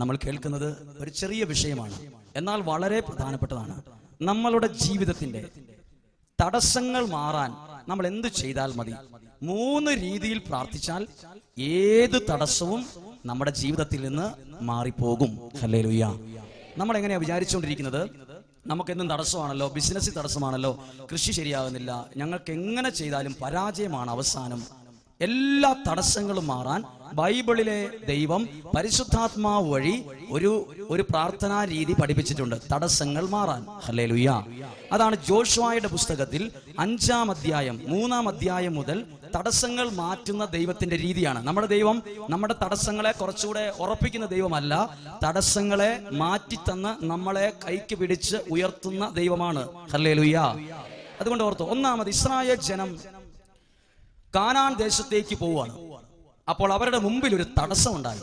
നമ്മൾ കേൾക്കുന്നത് ഒരു ചെറിയ വിഷയമാണ്. എന്നാൽ വളരെ പ്രധാനപ്പെട്ടതാണ്. നമ്മളുടെ ജീവിതത്തിന്റെ തടസ്സങ്ങൾ മാറാൻ നമ്മൾ എന്ത് ചെയ്താൽ മതി? മൂന്ന് രീതിയിൽ പ്രാർത്ഥിച്ചാൽ ഏത് തടസ്സവും നമ്മുടെ ജീവിതത്തിൽ നിന്ന് മാറിപ്പോകും. അല്ലേ ലുയ്യ നമ്മൾ എങ്ങനെയാ വിചാരിച്ചുകൊണ്ടിരിക്കുന്നത്? നമുക്ക് എന്തും തടസ്സമാണല്ലോ ബിസിനസ് തടസ്സമാണല്ലോ കൃഷി ശരിയാകുന്നില്ല ഞങ്ങൾക്ക് എങ്ങനെ ചെയ്താലും പരാജയമാണ് അവസാനം. എല്ലാ തടസ്സങ്ങളും മാറാൻ ബൈബിളിലെ ദൈവം പരിശുദ്ധാത്മാവ് വഴി ഒരു ഒരു പ്രാർത്ഥനാ രീതി പഠിപ്പിച്ചിട്ടുണ്ട്. തടസ്സങ്ങൾ മാറാൻ. ഹലേ അതാണ് ജോഷുവായുടെ പുസ്തകത്തിൽ അഞ്ചാം അധ്യായം മൂന്നാം അധ്യായം മുതൽ തടസ്സങ്ങൾ മാറ്റുന്ന ദൈവത്തിന്റെ രീതിയാണ്. നമ്മുടെ ദൈവം നമ്മുടെ തടസ്സങ്ങളെ കുറച്ചുകൂടെ ഉറപ്പിക്കുന്ന ദൈവമല്ല തടസ്സങ്ങളെ മാറ്റിത്തന്ന് നമ്മളെ കൈക്ക് പിടിച്ച് ഉയർത്തുന്ന ദൈവമാണ്. ഹല്ലേ അതുകൊണ്ട് ഓർത്തു ഒന്നാമത് ഇസ്രായേൽ ജനം കാനാൻ ദേശത്തേക്ക് പോവാണ് അപ്പോൾ അവരുടെ മുമ്പിൽ ഒരു തടസ്സം ഉണ്ടായി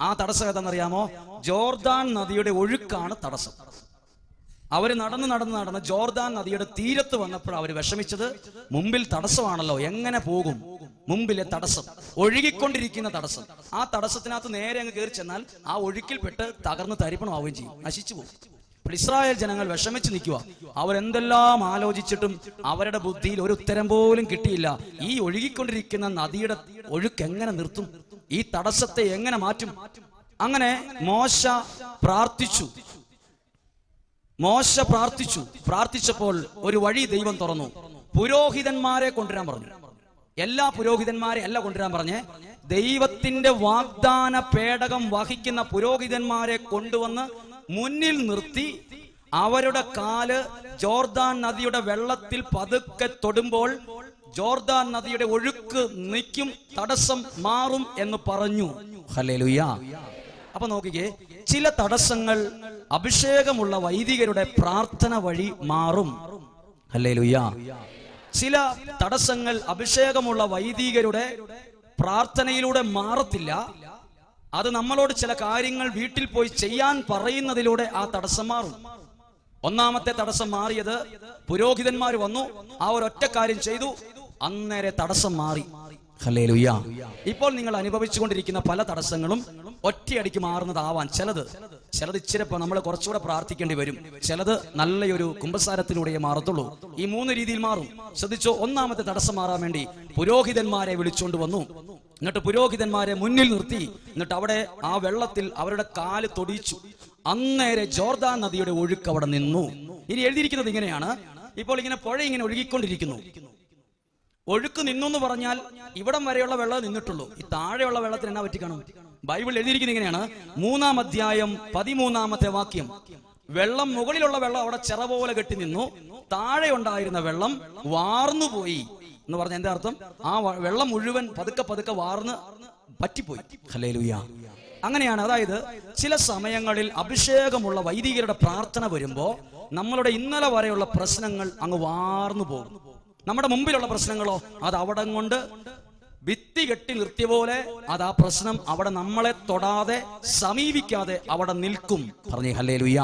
ആ തടസ്സം ഏതാണെന്നറിയാമോ? ജോർദാൻ നദിയുടെ ഒഴുക്കാണ് തടസ്സം. അവർ നടന്ന് നടന്ന് നടന്ന് ജോർദാൻ നദിയുടെ തീരത്ത് വന്നപ്പോൾ അവർ വിഷമിച്ചത് മുമ്പിൽ തടസ്സമാണല്ലോ എങ്ങനെ പോകും? മുമ്പിലെ തടസ്സം ഒഴുകിക്കൊണ്ടിരിക്കുന്ന തടസ്സം. ആ തടസ്സത്തിനകത്ത് നേരെ അങ്ങ് കയറി ചെന്നാൽ ആ ഒഴുക്കിൽപ്പെട്ട് തകർന്ന് തരിപ്പണമാവുകയും ചെയ്യും നശിച്ചു പോകും. അപ്പോൾ ഇസ്രായേൽ ജനങ്ങൾ വിഷമിച്ച് നിൽക്കുക അവരെന്തെല്ലാം ആലോചിച്ചിട്ടും അവരുടെ ബുദ്ധിയിൽ ഒരു ഉത്തരം പോലും കിട്ടിയില്ല. ഈ ഒഴുകിക്കൊണ്ടിരിക്കുന്ന നദിയുടെ ഒഴുക്ക് എങ്ങനെ നിർത്തും? ഈ തടസ്സത്തെ എങ്ങനെ മാറ്റും? അങ്ങനെ മോശ പ്രാർത്ഥിച്ചു. മോശ പ്രാർത്ഥിച്ചു. പ്രാർത്ഥിച്ചപ്പോൾ ഒരു വഴി ദൈവം തുറന്നു. പുരോഹിതന്മാരെ കൊണ്ടുവരാൻ പറഞ്ഞു. എല്ലാ പുരോഹിതന്മാരെ അല്ല കൊണ്ടുവരാൻ പറഞ്ഞേ. ദൈവത്തിന്റെ വാഗ്ദാന പേടകം വഹിക്കുന്ന പുരോഹിതന്മാരെ കൊണ്ടുവന്ന് മുന്നിൽ നിർത്തി അവരുടെ കാൽ ജോർദാൻ നദിയുടെ വെള്ളത്തിൽ പതുക്കെ തൊടുമ്പോൾ ജോർദാൻ നദിയുടെ ഒഴുക്ക് നിൽക്കും തടസ്സം മാറും എന്ന് പറഞ്ഞു. ഹലേലുയ്യ അപ്പൊ നോക്കിക്കേ ചില തടസ്സങ്ങൾ അഭിഷേകമുള്ള വൈദികരുടെ പ്രാർത്ഥന വഴി മാറും. അല്ലേ ചില തടസ്സങ്ങൾ അഭിഷേകമുള്ള വൈദികരുടെ പ്രാർത്ഥനയിലൂടെ മാറത്തില്ല. അത് നമ്മളോട് ചില കാര്യങ്ങൾ വീട്ടിൽ പോയി ചെയ്യാൻ പറയുന്നതിലൂടെ ആ തടസ്സം മാറും. ഒന്നാമത്തെ തടസ്സം മാറിയത് പുരോഹിതന്മാർ വന്നു ആ ഒരൊറ്റ കാര്യം ചെയ്തു അന്നേരെ തടസ്സം മാറി. ഇപ്പോൾ നിങ്ങൾ അനുഭവിച്ചുകൊണ്ടിരിക്കുന്ന പല തടസ്സങ്ങളും ഒറ്റയടിക്ക് മാറുന്നതാവാൻ ചിലത് ചിലത് ഇച്ചിരി നമ്മൾ കുറച്ചുകൂടെ പ്രാർത്ഥിക്കേണ്ടി വരും. ചിലത് നല്ലൊരു കുംഭസാരത്തിലൂടെ മാറത്തുള്ളൂ. ഈ മൂന്ന് രീതിയിൽ മാറും. ശ്രദ്ധിച്ചോ? ഒന്നാമത്തെ തടസ്സം മാറാൻ വേണ്ടി പുരോഹിതന്മാരെ വിളിച്ചുകൊണ്ട് വന്നു. എന്നിട്ട് പുരോഹിതന്മാരെ മുന്നിൽ നിർത്തി. എന്നിട്ട് അവിടെ ആ വെള്ളത്തിൽ അവരുടെ കാൽ തൊടിച്ചു. അന്നേരെ ജോർദാൻ നദിയുടെ ഒഴുക്ക് അവിടെ നിന്നു. ഇനി എഴുതിയിരിക്കുന്നത് ഇങ്ങനെയാണ്. ഇപ്പോൾ ഇങ്ങനെ പുഴ ഇങ്ങനെ ഒഴുകിക്കൊണ്ടിരിക്കുന്നു. ഒഴുക്ക് നിന്നു എന്ന് പറഞ്ഞാൽ ഇവിടം വരെയുള്ള വെള്ളം നിന്നിട്ടുള്ളൂ. ഈ താഴെയുള്ള വെള്ളത്തിന് എന്നാ പറ്റി കാണും? ബൈബിൾ എഴുതിയിരിക്കുന്നത് ഇങ്ങനെയാണ്. മൂന്നാം അധ്യായം പതിമൂന്നാമത്തെ വാക്യം. വെള്ളം മുകളിലുള്ള വെള്ളം അവിടെ ചിറ പോലെ കെട്ടി നിന്നു. താഴെ ഉണ്ടായിരുന്ന വെള്ളം വാർന്നുപോയി എന്ന് പറഞ്ഞ എന്റെ അർത്ഥം? ആ വെള്ളം മുഴുവൻ പതുക്കെ പതുക്കെ വാർന്ന് പറ്റിപ്പോയി. ഹല്ലേലൂയ. അങ്ങനെയാണ് അതായത് ചില സമയങ്ങളിൽ അഭിഷേകമുള്ള വൈദികരുടെ പ്രാർത്ഥന വരുമ്പോ നമ്മളുടെ ഇന്നലെ വരെയുള്ള പ്രശ്നങ്ങൾ അങ്ങ് വാർന്നു പോകും. നമ്മുടെ മുമ്പിലുള്ള പ്രശ്നങ്ങളോ അത് അവിടം കൊണ്ട് ഭിത്തി കെട്ടി നിർത്തിയ പോലെ അത് ആ പ്രശ്നം. അവിടെ നമ്മളെ തൊടാതെ സമീപിക്കാതെ അവിടെ നിൽക്കും. പറഞ്ഞു ഹല്ലേ ലുയ്യ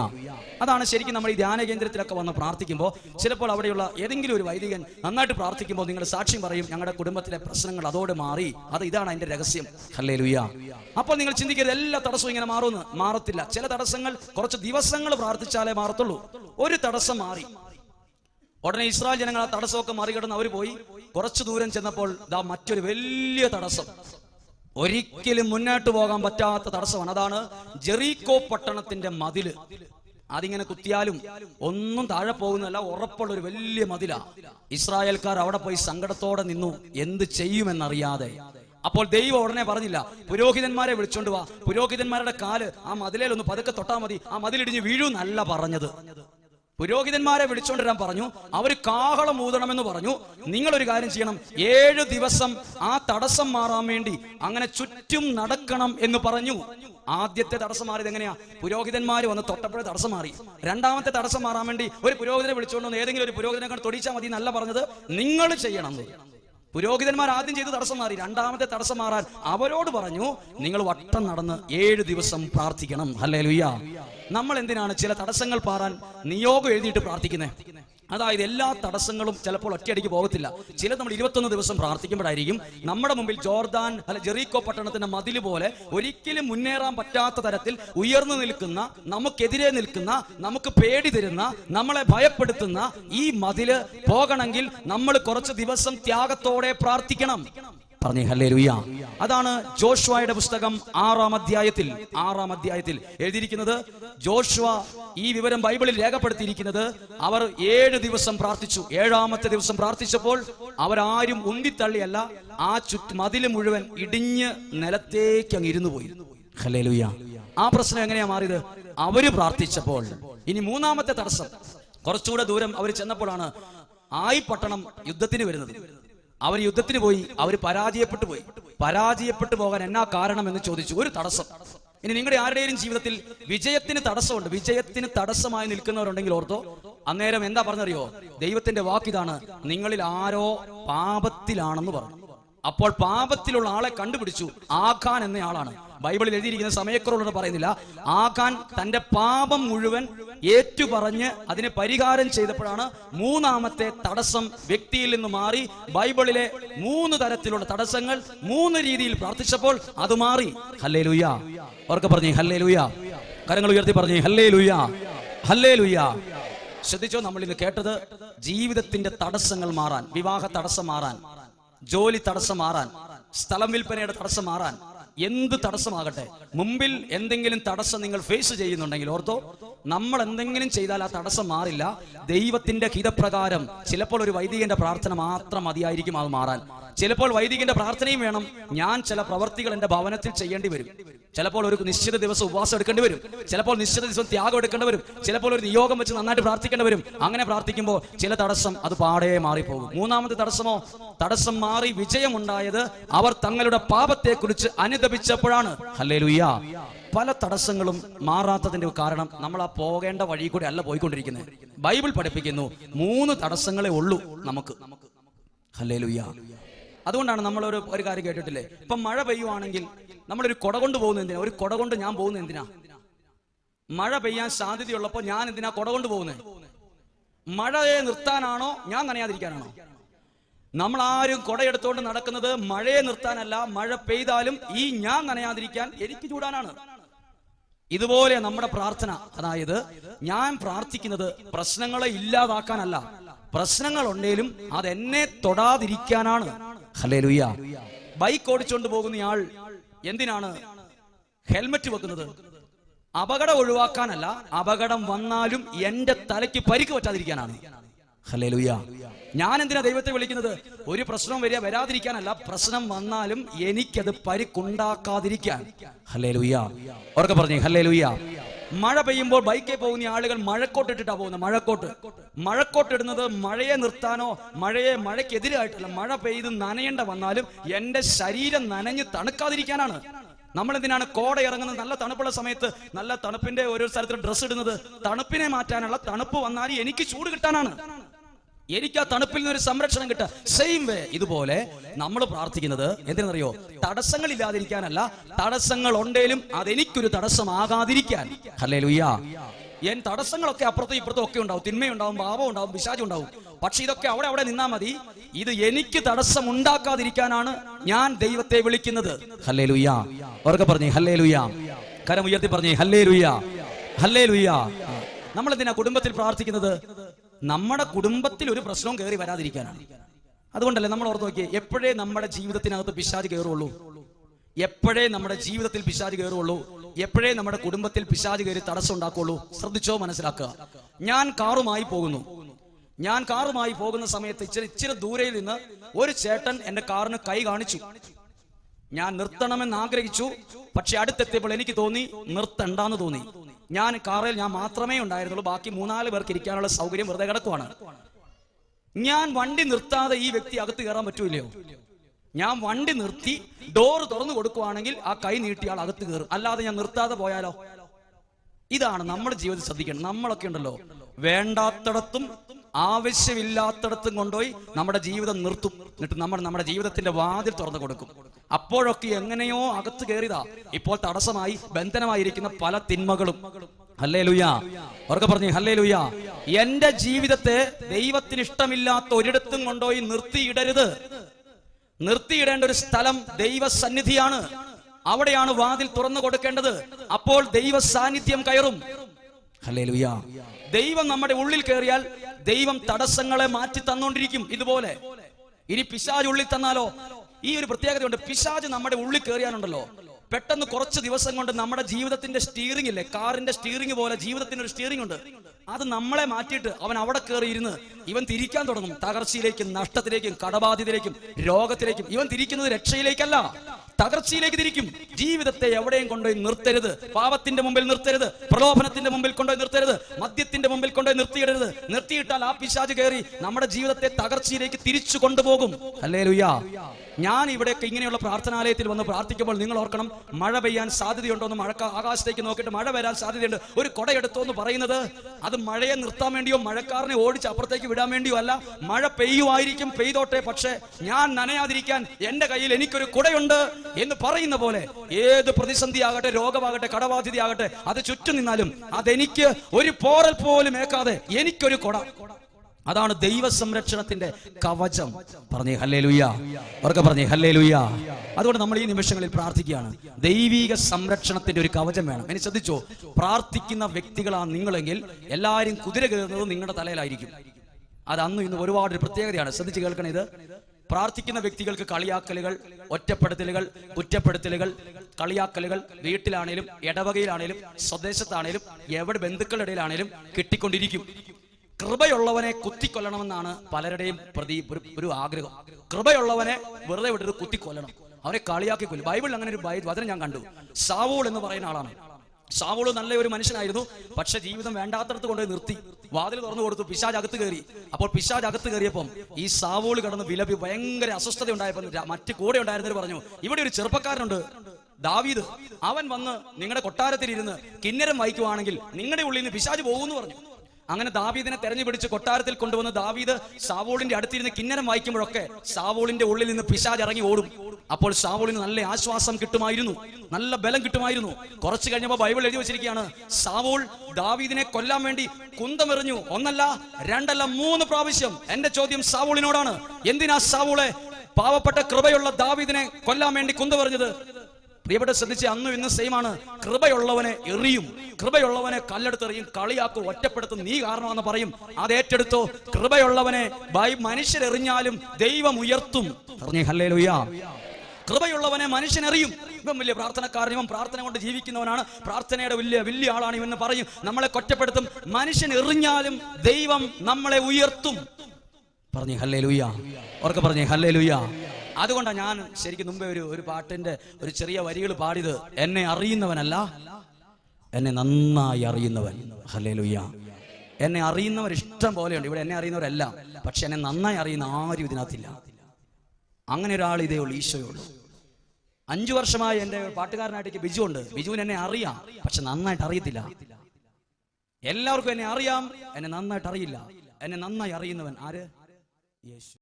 അതാണ് ശരിക്കും നമ്മൾ ഈ ധ്യാന കേന്ദ്രത്തിലൊക്കെ വന്ന് പ്രാർത്ഥിക്കുമ്പോൾ ചിലപ്പോൾ അവിടെയുള്ള ഏതെങ്കിലും ഒരു വൈദികൻ നന്നായിട്ട് പ്രാർത്ഥിക്കുമ്പോൾ നിങ്ങൾ സാക്ഷ്യം പറയും ഞങ്ങളുടെ കുടുംബത്തിലെ പ്രശ്നങ്ങൾ അതോടെ മാറി. അത് ഇതാണ് അതിന്റെ രഹസ്യം. ഹല്ലേ ലുയ്യ അപ്പോൾ നിങ്ങൾ ചിന്തിക്കരുത് എല്ലാ തടസ്സവും ഇങ്ങനെ മാറുമെന്ന്. മാറത്തില്ല. ചില തടസ്സങ്ങൾ കുറച്ച് ദിവസങ്ങൾ പ്രാർത്ഥിച്ചാലേ മാറത്തുള്ളൂ. ഒരു തടസ്സം മാറി. ഉടനെ ഇസ്രായേൽ ജനങ്ങൾ ആ തടസ്സമൊക്കെ മറികടന്ന് അവർ പോയി. കുറച്ചു ദൂരം ചെന്നപ്പോൾ ഇതാ മറ്റൊരു വലിയ തടസ്സം. ഒരിക്കലും മുന്നോട്ട് പോകാൻ പറ്റാത്ത തടസ്സമാണ്. അതാണ് ജെറീക്കോ പട്ടണത്തിന്റെ മതിൽ. അതിങ്ങനെ കുത്തിയാലും ഒന്നും താഴെ പോകുന്നതല്ല ഉറപ്പുള്ള ഒരു വലിയ മതിലാ. ഇസ്രായേൽക്കാർ അവിടെ പോയി സങ്കടത്തോടെ നിന്നു. എന്ത് ചെയ്യുമെന്നറിയാതെ. അപ്പോൾ ദൈവം ഉടനെ പറഞ്ഞില്ല പുരോഹിതന്മാരെ വിളിച്ചോണ്ട് വാ. പുരോഹിതന്മാരുടെ കാൽ ആ മതിലേലൊന്ന് പതുക്കെ തൊട്ടാ മതി. ആ മതിലിടിഞ്ഞ് വീഴുന്നല്ല പറഞ്ഞത്. പുരോഹിതന്മാരെ വിളിച്ചുകൊണ്ടിരാൻ പറഞ്ഞു. അവർ കാഹളം ഊതണമെന്ന് പറഞ്ഞു. നിങ്ങൾ ഒരു കാര്യം ചെയ്യണം. ഏഴ് ദിവസം ആ തടസ്സം മാറാൻ വേണ്ടി അങ്ങനെ ചുറ്റും നടക്കണം എന്ന് പറഞ്ഞു. ആദ്യത്തെ തടസ്സം മാറിയത് എങ്ങനെയാ? പുരോഹിതന്മാർ വന്ന് തൊട്ടപ്പോഴേ തടസ്സം മാറി. രണ്ടാമത്തെ തടസ്സം മാറാൻ വേണ്ടി ഒരു പുരോഹിതനെ വിളിച്ചുകൊണ്ട് വന്ന് ഏതെങ്കിലും ഒരു പുരോഹിതനെ കണ്ട് തൊടിച്ചാൽ മതി നല്ല പറഞ്ഞത്. നിങ്ങൾ ചെയ്യണം. പുരോഹിതന്മാർ ആദ്യം ചെയ്ത് തടസ്സം മാറി. രണ്ടാമത്തെ തടസ്സം മാറാൻ അവരോട് പറഞ്ഞു നിങ്ങൾ വട്ടം നടന്ന് ഏഴ് ദിവസം പ്രാർത്ഥിക്കണം. അല്ലേ ലുയ്യ നമ്മൾ എന്തിനാണ് ചില തടസ്സങ്ങൾ പാറാൻ നിയോഗം എഴുതിയിട്ട് പ്രാർത്ഥിക്കുന്നത് അതായത് എല്ലാ തടസ്സങ്ങളും ചിലപ്പോൾ ഒറ്റയടിക്ക് പോകത്തില്ല. ചില നമ്മൾ ഇരുപത്തൊന്ന് ദിവസം പ്രാർത്ഥിക്കുമ്പോഴായിരിക്കും നമ്മുടെ മുമ്പിൽ ജോർദാൻ അല്ല ജെറീക്കോ പട്ടണത്തിന്റെ മതിൽ പോലെ ഒരിക്കലും മുന്നേറാൻ പറ്റാത്ത തരത്തിൽ ഉയർന്നു നിൽക്കുന്ന നമുക്കെതിരെ നിൽക്കുന്ന നമുക്ക് പേടി തരുന്ന നമ്മളെ ഭയപ്പെടുത്തുന്ന ഈ മതിൽ പോകണമെങ്കിൽ നമ്മൾ കുറച്ച് ദിവസം ത്യാഗത്തോടെ പ്രാർത്ഥിക്കണം. പറഞ്ഞേ ഹല്ലേ അതാണ് ജോഷ്വായുടെ പുസ്തകം ആറാം അധ്യായത്തിൽ ആറാം അധ്യായത്തിൽ എഴുതിയിരിക്കുന്നത്. ജോഷ്വ ഈ വിവരം ബൈബിളിൽ രേഖപ്പെടുത്തിയിരിക്കുന്നത് അവർ ഏഴ് ദിവസം പ്രാർത്ഥിച്ചു. ഏഴാമത്തെ ദിവസം പ്രാർത്ഥിച്ചപ്പോൾ അവരാരും ഉന്തിത്തള്ളിയല്ല ആ ചുറ്റ് മതിൽ മുഴുവൻ ഇടിഞ്ഞ് നിലത്തേക്ക് അങ്ങ് ഇരുന്നു പോയി. ഹല്ലേ ആ പ്രശ്നം എങ്ങനെയാ മാറിയത്? അവർ പ്രാർത്ഥിച്ചപ്പോൾ. ഇനി മൂന്നാമത്തെ തടസ്സം. കുറച്ചുകൂടെ ദൂരം അവർ ചെന്നപ്പോഴാണ് ആയി പട്ടണം യുദ്ധത്തിന് വരുന്നത്. അവർ യുദ്ധത്തിന് പോയി അവർ പരാജയപ്പെട്ടു പോയി. പരാജയപ്പെട്ടു പോകാൻ എന്നാ കാരണം എന്ന് ചോദിച്ചു. ഒരു തടസ്സം. ഇനി നിങ്ങളുടെ ആരുടെയും ജീവിതത്തിൽ വിജയത്തിന് തടസ്സമുണ്ട്. വിജയത്തിന് തടസ്സമായി നിൽക്കുന്നവരുണ്ടെങ്കിൽ ഓർത്തോ അന്നേരം എന്താ പറഞ്ഞറിയോ? ദൈവത്തിന്റെ വാക്കിതാണ് നിങ്ങളിൽ ആരോ പാപത്തിലാണെന്ന് പറഞ്ഞു. അപ്പോൾ പാപത്തിലുള്ള ആളെ കണ്ടുപിടിച്ചു. ആഖാൻ എന്നയാളാണ്. ബൈബിളിൽ എഴുതിയിരിക്കുന്ന സമയക്കുറവുള്ളത് പറയുന്നില്ല ആഖാൻ തന്റെ പാപം മുഴുവൻ ഏറ്റുപറഞ്ഞ് അതിനെ പരിഹാരം ചെയ്തപ്പോഴാണ് മൂന്നാമത്തെ തടസ്സം വ്യക്തിയിൽ നിന്ന് മാറി ബൈബിളിലെ മൂന്ന് തരത്തിലുള്ള തടസ്സങ്ങൾ മൂന്ന് രീതിയിൽ പ്രാർത്ഥിച്ചപ്പോൾ അത് മാറി. ഹല്ലേ ലുയ്യ അവർക്ക് പറഞ്ഞേ ഹല്ലേ കരങ്ങൾ ഉയർത്തി പറഞ്ഞു ഹല്ലേ ലുയ്യ ഹല്ലേ ശ്രദ്ധിച്ചോ നമ്മൾ ഇന്ന് കേട്ടത്? ജീവിതത്തിന്റെ തടസ്സങ്ങൾ മാറാൻ വിവാഹ തടസ്സം മാറാൻ ജോലി തടസ്സം മാറാൻ സ്ഥലം വിൽപ്പനയുടെ തടസ്സം മാറാൻ. എന്ത് തടസ്സമാകട്ടെ? മുമ്പിൽ എന്തെങ്കിലും തടസ്സം നിങ്ങൾ ഫേസ് ചെയ്യുന്നുണ്ടെങ്കിൽ ഓർത്തോ നമ്മൾ എന്തെങ്കിലും ചെയ്താൽ ആ തടസ്സം മാറില്ല. ദൈവത്തിന്റെ ഹിതപ്രകാരം ചിലപ്പോൾ ഒരു വൈദികന്റെ പ്രാർത്ഥന മാത്രം മതിയായിരിക്കും അത് മാറാൻ. ചിലപ്പോൾ വൈദികന്റെ പ്രാർത്ഥനയും വേണം. ഞാൻ ചില പ്രവർത്തികൾ എന്റെ ഭവനത്തിൽ ചെയ്യേണ്ടി വരും. ചിലപ്പോൾ ഒരു നിശ്ചിത ദിവസം ഉപവാസം എടുക്കേണ്ടി വരും. ചിലപ്പോൾ നിശ്ചിത ദിവസം ത്യാഗം എടുക്കേണ്ടി വരും. ചിലപ്പോൾ ഒരു നിയോഗം വെച്ച് നന്നായിട്ട് പ്രാർത്ഥിക്കേണ്ടി വരും. അങ്ങനെ പ്രാർത്ഥിക്കുമ്പോൾ ചില തടസ്സം അത് പാടെ മാറിപ്പോകും. മൂന്നാമത്തെ തടസ്സമോ? തടസ്സം മാറി വിജയമുണ്ടായത് അവർ തങ്ങളുടെ പാപത്തെക്കുറിച്ച് അനുദപിച്ചപ്പോഴാണ്. ഹല്ലേ പല തടസ്സങ്ങളും മാറാത്തതിന്റെ കാരണം നമ്മൾ ആ പോകേണ്ട വഴി കൂടെ അല്ല പോയിക്കൊണ്ടിരിക്കുന്നത്. ബൈബിൾ പഠിപ്പിക്കുന്നു മൂന്ന് തടസ്സങ്ങളെ ഉള്ളൂ നമുക്ക്. ഹല്ലേ അതുകൊണ്ടാണ് നമ്മളൊരു ഒരു കാര്യം കേട്ടിട്ടില്ലേ? ഇപ്പം മഴ പെയ്യുവാണെങ്കിൽ നമ്മളൊരു കൊട കൊണ്ട് പോകുന്ന എന്തിനാ? ഒരു കൊട കൊണ്ട് ഞാൻ പോകുന്ന എന്തിനാ? മഴ പെയ്യാൻ സാധ്യതയുള്ളപ്പോൾ ഞാൻ എന്തിനാ കൊട കൊണ്ട് പോകുന്നത്? മഴയെ നിർത്താനാണോ? ഞാൻ നനയാതിരിക്കാനാണോ? നമ്മൾ ആരും കൊടയെടുത്തോണ്ട് നടക്കുന്നത് മഴയെ നിർത്താനല്ല. മഴ പെയ്താലും ഈ ഞാൻ നനയാതിരിക്കാൻ എനിക്ക് ചൂടാനാണ്. ഇതുപോലെ നമ്മുടെ പ്രാർത്ഥന അതായത് ഞാൻ പ്രാർത്ഥിക്കുന്നത് പ്രശ്നങ്ങളെ ഇല്ലാതാക്കാനല്ല. പ്രശ്നങ്ങൾ ഉണ്ടെങ്കിലും അതെന്നെ തൊടാതിരിക്കാനാണ്. ഹലേ ലുയ്യ ബൈക്ക് ഓടിച്ചുകൊണ്ട് പോകുന്നയാൾ എന്തിനാണ് ഹെൽമറ്റ് വെക്കുന്നത്? അപകടം ഒഴിവാക്കാനല്ല അപകടം വന്നാലും എന്റെ തലയ്ക്ക് പരിക്ക് പറ്റാതിരിക്കാനാണ്. ഞാൻ എന്തിനാ ദൈവത്തെ വിളിക്കുന്നത്? ഒരു പ്രശ്നം വരിക വരാതിരിക്കാനല്ല പ്രശ്നം വന്നാലും എനിക്കത് പരിക്കുണ്ടാക്കാതിരിക്കാൻ. ഹലേ ലുയ്യ ഉറക്കെ പറഞ്ഞേ ഹലേ ലുയ്യ മഴ പെയ്യുമ്പോൾ ബൈക്കിൽ പോകുന്ന ആളുകൾ മഴക്കോട്ട് ഇട്ടിട്ടാ പോകുന്നത് മഴക്കോട്ട്. മഴക്കോട്ട് ഇടുന്നത് മഴയെ നിർത്താനോ മഴയെ മഴയ്ക്കെതിരായിട്ടല്ല. മഴ പെയ്ത് നനയേണ്ട വന്നാലും എന്റെ ശരീരം നനഞ്ഞ് തണുക്കാതിരിക്കാനാണ്. നമ്മൾ എന്തിനാണ് കോട ഇറങ്ങുന്നത്? നല്ല തണുപ്പുള്ള സമയത്ത് നല്ല തണുപ്പിന്റെ ഓരോ സ്ഥലത്ത് ഡ്രസ്സ് ഇടുന്നത്. തണുപ്പിനെ മാറ്റാനുള്ള തണുപ്പ് വന്നാൽ എനിക്ക് ചൂട് കിട്ടാനാണ്. എനിക്ക് ആ തണുപ്പിൽ നിന്ന് ഒരു സംരക്ഷണം കിട്ടുക. സെയിം വേ ഇതുപോലെ നമ്മൾ പ്രാർത്ഥിക്കുന്നത് എന്തിനറിയോ തടസ്സങ്ങൾ ഇല്ലാതിരിക്കാനല്ല തടസ്സങ്ങൾ ഉണ്ടേലും അതെനിക്കൊരു തടസ്സമാകാതിരിക്കാൻ. ഹല്ലേ ലുയ്യ എൻ തടസ്സങ്ങളൊക്കെ അപ്പുറത്തും ഇപ്പുറത്തും ഒക്കെ ഉണ്ടാവും. തിന്മയുണ്ടാവും പാപം ഉണ്ടാവും പിശാചും ഉണ്ടാവും. പക്ഷെ ഇതൊക്കെ അവിടെ അവിടെ നിന്നാ മതി. ഇത് എനിക്ക് തടസ്സം ഉണ്ടാക്കാതിരിക്കാനാണ് ഞാൻ ദൈവത്തെ വിളിക്കുന്നത്. ഹല്ലേ ലുയ്യ ഉറക്കെ പറഞ്ഞേ ഹല്ലേ ലുയ്യ കരം ഉയർത്തി പറഞ്ഞേ ഹല്ലേ ലുയ്യ ഹല്ലേ ലുയ്യ നമ്മൾ എന്തിനാ കുടുംബത്തിൽ പ്രാർത്ഥിക്കുന്നത്? നമ്മുടെ കുടുംബത്തിൽ ഒരു പ്രശ്നവും കയറി വരാതിരിക്കാനാണ്. അതുകൊണ്ടല്ലേ നമ്മൾ ഓർത്ത് നോക്കിയേ എപ്പോഴേ നമ്മുടെ ജീവിതത്തിനകത്ത് പിശാജ് കയറുള്ളൂ എപ്പോഴേ നമ്മുടെ ജീവിതത്തിൽ പിശാജ് കയറുള്ളൂ എപ്പോഴേ നമ്മുടെ കുടുംബത്തിൽ പിശാജ് കയറി തടസ്സം ഉണ്ടാക്കുള്ളൂ ശ്രദ്ധിച്ചോ മനസ്സിലാക്കുക. ഞാൻ കാറുമായി പോകുന്നു. ഞാൻ കാറുമായി പോകുന്ന സമയത്ത് ഇച്ചിരി ഇച്ചിരി ദൂരയിൽ നിന്ന് ഒരു ചേട്ടൻ എന്റെ കാറിന് കൈ കാണിച്ചു. ഞാൻ നിർത്തണമെന്ന് ആഗ്രഹിച്ചു. പക്ഷെ അടുത്തെത്തിയപ്പോൾ എനിക്ക് തോന്നി നിർത്തണ്ടെന്ന് തോന്നി. ഞാൻ കാറിൽ ഞാൻ മാത്രമേ ഉണ്ടായിരുന്നുള്ളൂ. ബാക്കി മൂന്നാൽ പേർക്ക് ഇരിക്കാനുള്ള സൗകര്യം വെറുതെ കിടക്കുവാണ്. ഞാൻ വണ്ടി നിർത്താതെ ഈ വ്യക്തി അകത്ത് കയറാൻ പറ്റൂലയോ ഞാൻ വണ്ടി നിർത്തി ഡോർ തുറന്നു കൊടുക്കുവാണെങ്കിൽ ആ കൈ നീട്ടിയാൾ അകത്ത് കയറും. അല്ലാതെ ഞാൻ നിർത്താതെ പോയാലോ? ഇതാണ് നമ്മുടെ ജീവിതത്തിൽ ശ്രദ്ധിക്കണം നമ്മളൊക്കെ ഉണ്ടല്ലോ. വേണ്ടാത്തടത്തും ആവശ്യമില്ലാത്തടത്തും കൊണ്ടുപോയി നമ്മുടെ ജീവിതം നിർത്തും. എന്നിട്ട് നമ്മൾ നമ്മുടെ ജീവിതത്തിന്റെ വാതിൽ തുറന്നു കൊടുക്കും. അപ്പോഴൊക്കെ എങ്ങനെയോ അകത്ത് കയറിയതാ. ഇപ്പോൾ തടസ്സമായി ബന്ധനമായിരിക്കുന്ന പല തിന്മകളും. ഹല്ലേ ലുയാ ഉറക്കെ പറഞ്ഞു ഹല്ലേ ലുയാ എന്റെ ജീവിതത്തെ ദൈവത്തിന് ഇഷ്ടമില്ലാത്ത ഒരിടത്തും കൊണ്ടുപോയി നിർത്തിയിടരുത്. നിർത്തിയിടേണ്ട ഒരു സ്ഥലം ദൈവ സന്നിധിയാണ് അവിടെയാണ് വാതിൽ തുറന്നു കൊടുക്കേണ്ടത്. അപ്പോൾ ദൈവ സാന്നിധ്യം കയറും. ദൈവം നമ്മുടെ ഉള്ളിൽ കയറിയാൽ ദൈവം തടസ്സങ്ങളെ മാറ്റി തന്നുകൊണ്ടിരിക്കും ഇതുപോലെ. ഇനി പിശാജ് ഉള്ളിൽ തന്നാലോ? ഈ ഒരു പ്രത്യേകതയുണ്ട്. പിശാജ് നമ്മുടെ ഉള്ളിൽ കയറിയാലുണ്ടല്ലോ പെട്ടെന്ന് കുറച്ച് ദിവസം കൊണ്ട് നമ്മുടെ ജീവിതത്തിന്റെ സ്റ്റീറിംഗ് ഇല്ലേ? കാറിന്റെ സ്റ്റീറിംഗ് പോലെ ജീവിതത്തിന് ഒരു സ്റ്റീറിംഗ് ഉണ്ട്. അത് നമ്മളെ മാറ്റിയിട്ട് അവൻ അവിടെ കയറി ഇരുന്ന് ഇവൻ തിരിക്കാൻ തുടങ്ങും. തകർച്ചയിലേക്കും നഷ്ടത്തിലേക്കും കടബാധ്യതയിലേക്കും രോഗത്തിലേക്കും. ഇവൻ തിരിക്കുന്നത് രക്ഷയിലേക്കല്ല. തകർച്ചയിലേക്ക് തിരിക്കും. ജീവിതത്തെ എവിടെയും കൊണ്ടുപോയി നിർത്തരുത്. പാപത്തിന്റെ മുമ്പിൽ നിർത്തരുത്. പ്രലോഭനത്തിന്റെ മുമ്പിൽ കൊണ്ടുപോയി നിർത്തരുത്. മദ്യത്തിന്റെ മുമ്പിൽ കൊണ്ടുപോയി നിർത്തിയിടരുത്. നിർത്തിയിട്ടാൽ ആ പിശാജ് കയറി നമ്മുടെ ജീവിതത്തെ തകർച്ചയിലേക്ക് തിരിച്ചു കൊണ്ടുപോകും. അല്ലേ ലുയ്യ ഞാൻ ഇവിടെയൊക്കെ ഇങ്ങനെയുള്ള പ്രാർത്ഥനാലയത്തിൽ വന്ന് പ്രാർത്ഥിക്കുമ്പോൾ നിങ്ങൾ ഓർക്കണം മഴ പെയ്യാൻ സാധ്യതയുണ്ടോ എന്ന് മഴക്ക ആകാശത്തേക്ക് നോക്കിയിട്ട് മഴ വരാൻ സാധ്യതയുണ്ട്. ഒരു കൊടയെടുത്തോ എന്ന് പറയുന്നത് അത് മഴയെ നിർത്താൻ വേണ്ടിയോ മഴക്കാരനെ ഓടിച്ച് അപ്പുറത്തേക്ക് വിടാൻ വേണ്ടിയോ അല്ല. മഴ പെയ്യുമായിരിക്കും പെയ്തോട്ടെ. പക്ഷേ ഞാൻ നനയാതിരിക്കാൻ എന്റെ കയ്യിൽ എനിക്കൊരു കുടയുണ്ട് എന്ന് പറയുന്ന പോലെ ഏത് പ്രതിസന്ധി ആകട്ടെ രോഗമാകട്ടെ കടബാധ്യതയാകട്ടെ അത് ചുറ്റും നിന്നാലും അതെനിക്ക് ഒരു പോറൽ പോലും ഏക്കാതെ എനിക്കൊരു കുട. അതാണ് ദൈവ സംരക്ഷണത്തിന്റെ കവചം. പറഞ്ഞേ ഹല്ലേ ലുയ്യ അവർക്ക് പറഞ്ഞേ ഹല്ലേ ലുയ്യ അതുകൊണ്ട് നമ്മൾ ഈ നിമിഷങ്ങളിൽ പ്രാർത്ഥിക്കുകയാണ്. ദൈവിക സംരക്ഷണത്തിന്റെ ഒരു കവചം വേണം. എന്നെ ശ്രദ്ധിച്ചോ? പ്രാർത്ഥിക്കുന്ന വ്യക്തികളാണ് നിങ്ങളെങ്കിൽ എല്ലാവരും കുതിര കയറുന്നത് നിങ്ങളുടെ തലയിലായിരിക്കും. അത് അന്ന് ഇന്ന് ഒരുപാട് ഒരു പ്രത്യേകതയാണ്. ശ്രദ്ധിച്ച് കേൾക്കണം ഇത്. പ്രാർത്ഥിക്കുന്ന വ്യക്തികൾക്ക് കളിയാക്കലുകൾ ഒറ്റപ്പെടുത്തലുകൾ കുറ്റപ്പെടുത്തലുകൾ കളിയാക്കലുകൾ വീട്ടിലാണേലും ഇടവകയിലാണേലും സ്വദേശത്താണേലും എവിടെ ബന്ധുക്കളുടെ ഇടയിലാണേലും കിട്ടിക്കൊണ്ടിരിക്കും. കൃപയുള്ളവനെ കുത്തിക്കൊല്ലണമെന്നാണ് പലരുടെയും പ്രതി ഒരു ആഗ്രഹം. കൃപയുള്ളവനെ വെറുതെ വിട്ടൊരു കുത്തിക്കൊല്ലണം. അവനെ കളിയാക്കി കൊല്ലും. ബൈബിളിൽ അങ്ങനെ ഒരു വചനം ഞാൻ കണ്ടു. സാവൂൾ എന്ന് പറയുന്ന ആളാണ്. സാവൂൾ നല്ല ഒരു മനുഷ്യനായിരുന്നു. പക്ഷെ ജീവിതം വേണ്ടാത്തടത്ത് കൊണ്ടുപോയി നിർത്തി. വാതിൽ തുറന്നു കൊടുത്തു. പിശാജ് അകത്ത് കയറി. അപ്പോൾ പിശാജ് അകത്ത് കയറിയപ്പം ഈ സാവൂൾ കടന്ന് വിലപി ഭയങ്കര അസ്വസ്ഥത ഉണ്ടായപ്പോൾ മറ്റ് കൂടെ ഉണ്ടായിരുന്നവർ പറഞ്ഞു ഇവിടെ ഒരു ചെറുപ്പക്കാരനുണ്ട്. ദാവീദ് അവൻ വന്ന് നിങ്ങളുടെ കൊട്ടാരത്തിൽ ഇരുന്ന് കിന്നരം വായിക്കുവാണെങ്കിൽ നിങ്ങളുടെ ഉള്ളിൽ നിന്ന് പിശാജ് പോകുമെന്ന് പറഞ്ഞു. അങ്ങനെ ദാവീദിനെ തെരഞ്ഞു പിടിച്ച് കൊട്ടാരത്തിൽ കൊണ്ടുവന്ന് ദാവീദ് സാവോളിന്റെ അടുത്തിരുന്ന് കിന്നരം വായിക്കുമ്പോഴൊക്കെ സാവോളിന്റെ ഉള്ളിൽ നിന്ന് പിശാജ് ഇറങ്ങി ഓടും. അപ്പോൾ സാവോളിന് നല്ല ആശ്വാസം കിട്ടുമായിരുന്നു. നല്ല ബലം കിട്ടുമായിരുന്നു. കുറച്ചു കഴിഞ്ഞപ്പോൾ ബൈബിൾ എഴുതി വെച്ചിരിക്കുകയാണ് സാവോൾ ദാവീദിനെ കൊല്ലാൻ വേണ്ടി കുന്തമെറിഞ്ഞു. ഒന്നല്ല രണ്ടല്ല മൂന്ന് പ്രാവശ്യം എന്റെ ചോദ്യം സാവോളിനോടാണ്. എന്തിനാ സാവോളെ പാവപ്പെട്ട കൃപയുള്ള ദാവീദിനെ കൊല്ലാൻ വേണ്ടി കുന്തമെറിഞ്ഞത്? പ്രിയപ്പെട്ട ശ്രദ്ധിച്ച്? അന്നും ഇന്നും സെയിം ആണ്. കൃപയുള്ളവനെ എറിയും. കൃപയുള്ളവനെ കല്ലെടുത്തെറിയും. കളിയാക്കും ഒറ്റപ്പെടുത്തും. നീ കാരണമെന്ന് പറയും. അത് ഏറ്റെടുത്തോ. കൃപയുള്ളവനെ മനുഷ്യരെറിഞ്ഞാലും ദൈവം ഉയർത്തും. പറഞ്ഞേ ഹല്ലേ കൃപയുള്ളവനെ മനുഷ്യനറിയും. ഇവൻ വലിയ പ്രാർത്ഥനക്കാരൻ. ഇവൻ പ്രാർത്ഥന കൊണ്ട് ജീവിക്കുന്നവനാണ്. പ്രാർത്ഥനയുടെ വലിയ വലിയ ആളാണ് ഇവന്ന് പറയും. നമ്മളെ കൊറ്റപ്പെടുത്തും. മനുഷ്യൻ എറിഞ്ഞാലും ദൈവം നമ്മളെ ഉയർത്തും. പറഞ്ഞേ ഹല്ലേ ലുയ്യ ഉറക്കെ പറഞ്ഞേ ഹല്ലേ അതുകൊണ്ടാണ് ഞാൻ ശരിക്കും മുമ്പേ ഒരു ഒരു പാട്ടിന്റെ ഒരു ചെറിയ വരികൾ പാടിയത് എന്നെ അറിയുന്നവനല്ല എന്നെ നന്നായി അറിയുന്നവൻ. ഹലേ ലുയ്യ എന്നെ അറിയുന്നവർ ഇഷ്ടം പോലെയുണ്ട്. ഇവിടെ എന്നെ അറിയുന്നവരല്ല പക്ഷെ എന്നെ നന്നായി അറിയുന്ന ആരും ഇതിനകത്തില്ല. അങ്ങനെ ഒരാൾ ഇതേ ഉള്ളൂ ഈശോയേ ഉള്ളൂ അഞ്ചു വർഷമായി എന്റെ പാട്ടുകാരനായിട്ട് ബിജു ഉണ്ട് ബിജുവിന് എന്നെ അറിയാം പക്ഷെ നന്നായിട്ട് അറിയത്തില്ല. എല്ലാവർക്കും എന്നെ അറിയാം എന്നെ നന്നായിട്ട് അറിയില്ല. എന്നെ നന്നായി അറിയുന്നവൻ ആര്? യേശു.